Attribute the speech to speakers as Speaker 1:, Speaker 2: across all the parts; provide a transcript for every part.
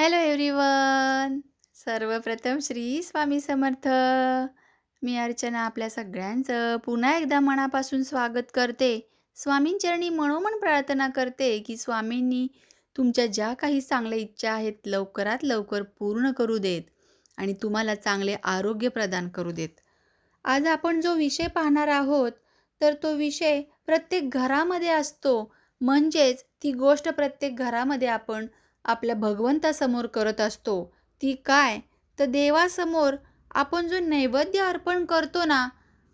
Speaker 1: Hello everyone सर्वप्रथम श्री स्वामी समर्थ. मी अर्चना आपल्या सगळ्यांचं पुन्हा एकदा मनापासून स्वागत करते. स्वामींचरणी मनोमन प्रार्थना करते की स्वामींनी तुमच्या ज्या काही चांगल्या इच्छा आहेत लवकरात लवकर पूर्ण करू देत आणि तुम्हाला चांगले आरोग्य प्रदान करू देत. आज आपण जो विषय पाहणार आहोत तर तो विषय प्रत्येक घरामध्ये असतो. म्हणजेच ती गोष्ट प्रत्येक घरामध्ये आपण आपल्या भगवंतासमोर करत असतो. ती काय? तर देवासमोर आपण जो नैवेद्य अर्पण करतो ना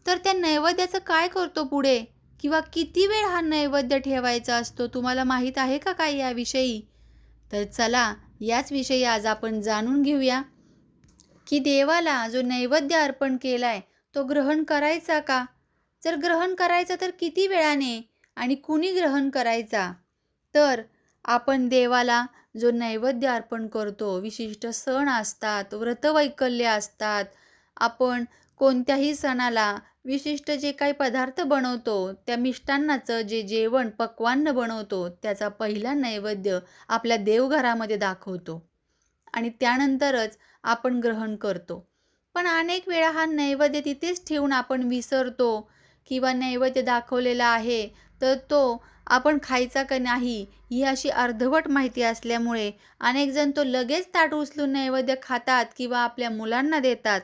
Speaker 1: तर त्या नैवेद्याचं काय करतो पुढे? किंवा किती वेळ हा नैवेद्य ठेवायचा असतो? तुम्हाला माहीत आहे का काय याविषयी? तर चला याच विषयी आज आपण जाणून घेऊया. की देवाला जो नैवेद्य अर्पण केलाय तो ग्रहण करायचा का? जर ग्रहण करायचा तर किती वेळाने? आणि कुणी ग्रहण करायचा? तर आपण देवाला जो नैवेद्य अर्पण करतो विशिष्ट सण असतात व्रतवैकल्य असतात आपण कोणत्याही सणाला विशिष्ट जे काही पदार्थ बनवतो त्या मिष्टान्नाचं जे जेवण पक्वान्न बनवतो त्याचा पहिला नैवेद्य आपल्या देवघरामध्ये दाखवतो. आणि त्यानंतरच आपण ग्रहण करतो. पण अनेक वेळा हा नैवेद्य तिथेच ठेवून आपण विसरतो किंवा नैवेद्य दाखवलेला आहे तर तो आपण खायचा का नाही? ही अशी अर्धवट माहिती असल्यामुळे अनेक जण तो लगेच ताट उचलून नैवेद्य खातात किंवा आपल्या मुलांना देतात.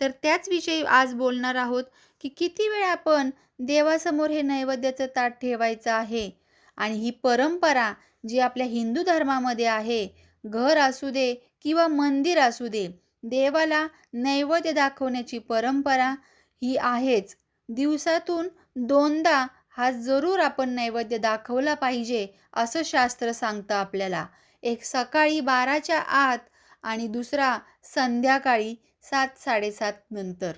Speaker 1: तर त्याचविषयी आज बोलणार आहोत की किती वेळ आपण देवासमोर हे नैवेद्याचं ताट ठेवायचं आहे? आणि ही परंपरा जी आपल्या हिंदू धर्मामध्ये आहे घर असू दे किंवा मंदिर असू दे देवाला नैवेद्य दाखवण्याची परंपरा ही आहेच. दिवसातून दोनदा हा जरूर आपण नैवेद्य दाखवला पाहिजे असं शास्त्र सांगतं आपल्याला. एक सकाळी बाराच्या आत आणि दुसरा संध्याकाळी सात साडेसात नंतर.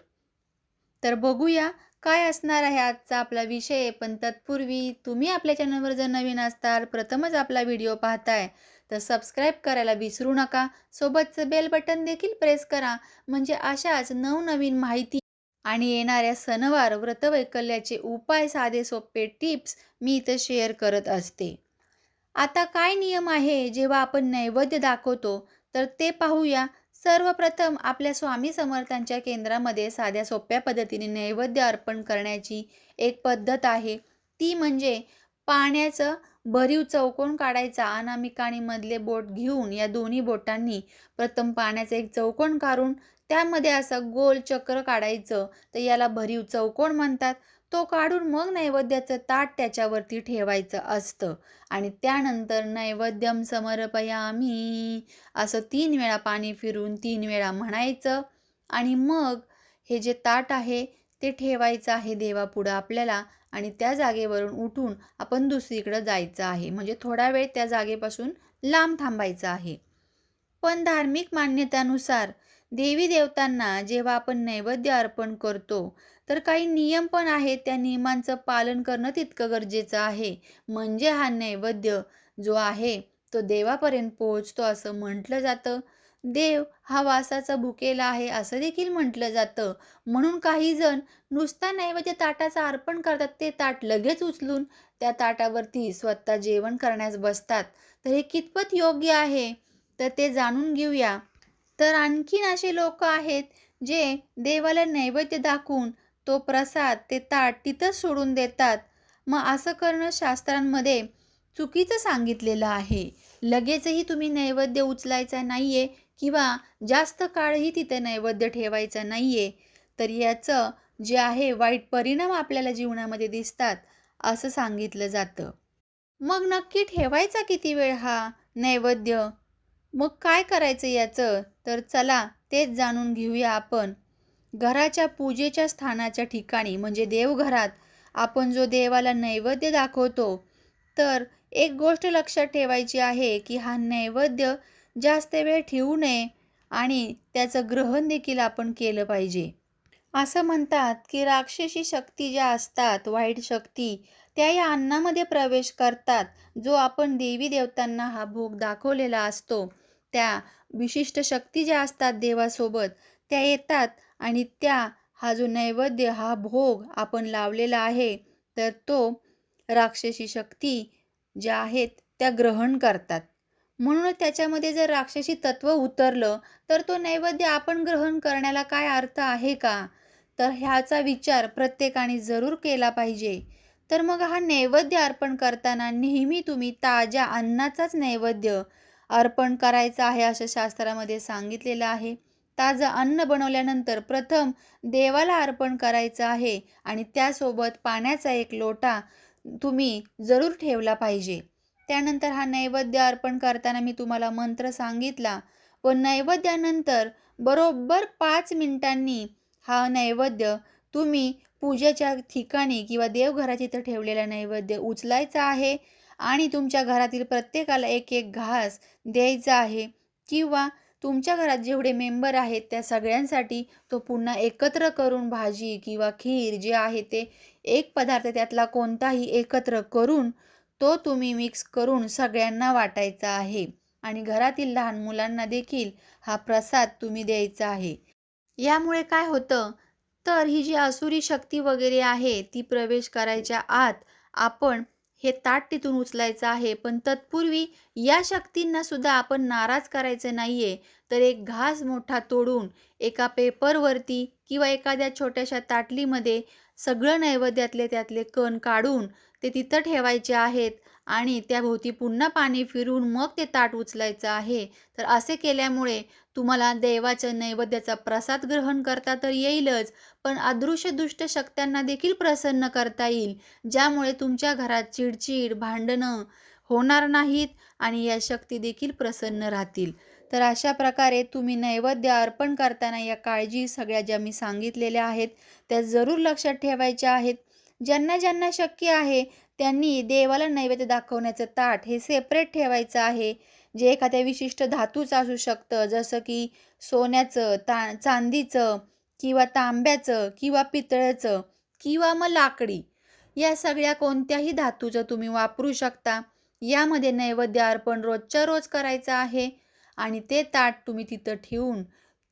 Speaker 1: तर बघूया काय असणार आहे आजचा आपला विषय? पण तत्पूर्वी तुम्ही आपल्या चॅनलवर जर नवीन असताल प्रथमच आपला व्हिडिओ पाहताय तर सबस्क्राईब करायला विसरू नका. सोबतचं बेल बटन देखील प्रेस करा. म्हणजे अशाच नवनवीन माहिती आणि येणाऱ्या सणवार व्रतवैकल्याचे उपाय साधे सोपे टिप्स मी इथं शेअर करत असते. आता काय नियम आहे? जेव्हा आपण नैवेद्य दाखवतो तर ते पाहूया. सर्वप्रथम आपल्या स्वामी समर्थांच्या केंद्रामध्ये साध्या सोप्या पद्धतीने नैवेद्य अर्पण करण्याची एक पद्धत आहे. ती म्हणजे पाण्याचं भरीव चौकोन काढायचा अनामिकाणी मधले बोट घेऊन या दोन्ही बोटांनी प्रथम पाण्याचा एक चौकोन काढून त्यामध्ये असं गोल चक्र काढायचं तर याला भरीव चौकोन म्हणतात. तो काढून मग नैवेद्याचं ताट त्याच्यावरती ठेवायचं असतं. आणि त्यानंतर नैवेद्यम समर्पयामी. असं तीन वेळा पाणी फिरून तीन वेळा म्हणायचं. आणि मग हे जे ताट आहे ते ठेवायचं आहे देवापुढं आपल्याला. आणि त्या जागेवरून उठून आपण दुसरीकडं जायचं आहे. म्हणजे थोडा वेळ त्या जागेपासून लांब थांबायचं आहे. पण धार्मिक मान्यतेनुसार देवी देवतांना जेव्हा आपण नैवेद्य अर्पण करतो तर काही नियम पण आहेत. त्या नियमांचं पालन करणं तितकं गरजेचं आहे. म्हणजे हा नैवेद्य जो आहे तो देवापर्यंत पोहोचतो असं म्हटलं जातं. देव हा वासाचा भुकेला आहे असं देखील म्हटलं जातं. म्हणून काही जण नुसता नैवेद्य ताटाचं अर्पण करतात ते ताट लगेच उचलून त्या ताटावरती स्वतः जेवण करण्यास बसतात. तर हे कितपत योग्य आहे? तर ते जाणून घेऊया. तर आणखीन असे लोक आहेत जे देवाला नैवेद्य दाखवून तो प्रसाद ते ताट तिथंच सोडून देतात. मग असं करणं शास्त्रांमध्ये चुकीचं सांगितलेलं आहे. लगेचही तुम्ही नैवेद्य उचलायचा नाही आहे किंवा जास्त काळही तिथे नैवेद्य ठेवायचा नाही आहे तर याचं जे आहे वाईट परिणाम आपल्याला जीवनामध्ये दिसतात असं सांगितलं जातं. मग नक्की ठेवायचा किती वेळ हा नैवेद्य? मग काय करायचं याचं? तर चला तेच जाणून घेऊया आपण. घराच्या पूजेच्या स्थानाच्या ठिकाणी म्हणजे देवघरात आपण जो देवाला नैवेद्य दाखवतो तर एक गोष्ट लक्षात ठेवायची आहे की हा नैवेद्य जास्त वेळ ठेवू नये आणि त्याचं ग्रहण देखील आपण केलं पाहिजे. असं म्हणतात की राक्षसी शक्ती ज्या असतात वाईट शक्ती त्या या अन्नामध्ये प्रवेश करतात जो आपण देवी देवतांना हा भोग दाखवलेला असतो. त्या विशिष्ट शक्ती ज्या असतात देवासोबत त्या येतात आणि त्या हा जो नैवेद्य हा भोग आपण लावलेला आहे तर तो राक्षसी शक्ती ज्या आहेत त्या ग्रहण करतात म्हणून त्याच्यामध्ये जर राक्षसी तत्व उतरलं, तर तो नैवेद्य आपण ग्रहण करण्याला काय अर्थ आहे का? तर ह्याचा विचार प्रत्येकाने जरूर केला पाहिजे. तर मग हा नैवेद्य अर्पण करताना नेहमी तुम्ही ताज्या अन्नाचाच नैवेद्य अर्पण करायचं आहे, असं शास्त्रामध्ये सांगितलेलं आहे. ताजं अन्न बनवल्यानंतर प्रथम देवाला अर्पण करायचं आहे आणि त्यासोबत पाण्याचा एक लोटा तुम्ही जरूर ठेवला पाहिजे. त्यानंतर हा नैवेद्य अर्पण करताना मी तुम्हाला मंत्र सांगितला व नैवेद्यानंतर बरोबर पाच मिनिटांनी हा नैवेद्य तुम्ही पूजेच्या ठिकाणी किंवा देवघराच्या इथं ठेवलेला नैवेद्य उचलायचा आहे आणि तुमच्या घरातील प्रत्येकाला एक-एक घास द्यायचा आहे किंवा तुमच्या घरात जेवढे मेंबर आहेत त्या सगळ्यांसाठी तो पुन्हा एकत्र करून भाजी किंवा खीर जे आहे ते एक पदार्थ त्यातला कोणताही एकत्र करून तो तुम्ही मिक्स करून सगळ्यांना वाटायचा आहे आणि घरातील लहान मुलांना देखील हा प्रसाद तुम्ही द्यायचा आहे. यामुळे काय होतं, तर ही जी असुरी शक्ती वगैरे आहे ती प्रवेश करायच्या आत आपण हे ताट तिथून उचलायचं आहे. पण तत्पूर्वी या शक्तींना सुद्धा आपण नाराज करायचं नाहीये. तर एक घास मोठा तोडून एका पेपरवरती किंवा एखाद्या छोट्याशा ताटलीमध्ये सगळं नैवेद्यातले त्यातले कण काढून ते तिथं ठेवायचे आहेत आणि त्याभोवती पुन्हा पाणी फिरवून मग ते ताट उचलायचं आहे. तर असे केल्यामुळे तुम्हाला देवाच्या नैवेद्याचा प्रसाद ग्रहण करता तर येईलच, पण अदृश्य दुष्ट शक्त्यांना देखील प्रसन्न करता येईल. ज्यामुळे तुमच्या घरात चिडचिड भांडणं होणार नाहीत आणि या शक्ती देखील प्रसन्न राहतील. तर अशा प्रकारे तुम्ही नैवेद्य अर्पण करताना या काळजी सगळ्या ज्या मी सांगितलेल्या आहेत, त्या जरूर लक्षात ठेवायच्या आहेत. ज्यांना ज्यांना शक्य आहे त्यांनी देवाला नैवेद्य दाखवण्याचं ताट हे सेपरेट ठेवायचं आहे. जे एखाद्या विशिष्ट धातूचं असू शकतं, जसं की सोन्याचं, ता चांदीचं किंवा तांब्याचं किंवा पितळ्याचं किंवा मग लाकडी. या सगळ्या कोणत्याही धातूचं तुम्ही वापरू शकता. यामध्ये नैवेद्य अर्पण रोजच्या रोज करायचं आहे आणि ते ताट तुम्ही तिथं ठेवून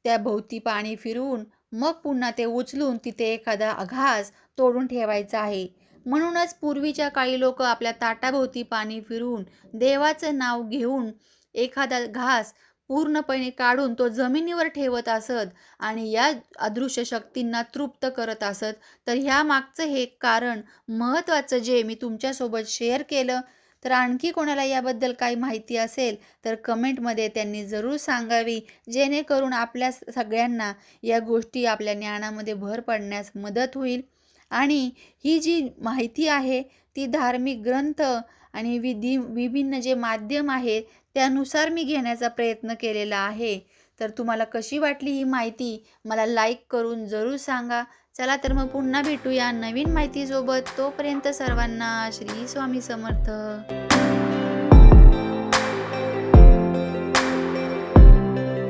Speaker 1: त्याभोवती पाणी फिरवून मग पुन्हा ते उचलून तिथे एखादा घास तोडून ठेवायचा आहे. म्हणूनच पूर्वीच्या काळी लोक आपल्या ताटाभोवती पाणी फिरवून देवाचं नाव घेऊन एखादा घास पूर्णपणे काढून तो जमिनीवर ठेवत असत आणि या अदृश्य शक्तींना तृप्त करत असत. तर ह्या मागचं हे कारण महत्त्वाचं जे मी तुमच्यासोबत शेअर केलं. तर आणखी कोणाला याबद्दल काही माहिती असेल तर कमेंटमध्ये त्यांनी जरूर सांगावी, जेणेकरून आपल्या सगळ्यांना या गोष्टी आपल्या ज्ञानामध्ये भर पडण्यास मदत होईल. आणि ही जी माहिती आहे ती धार्मिक ग्रंथ आणि विधी विभिन्न जे माध्यम आहे त्यानुसार मी घेण्याचा प्रयत्न केलेला आहे. तर तुम्हाला कशी वाटली ही माहिती मला लाईक करून जरूर सांगा. चला तर मग पुन्हा भेटूया नवीन माहितीसोबत. तोपर्यंत सर्वांना श्री स्वामी समर्थ.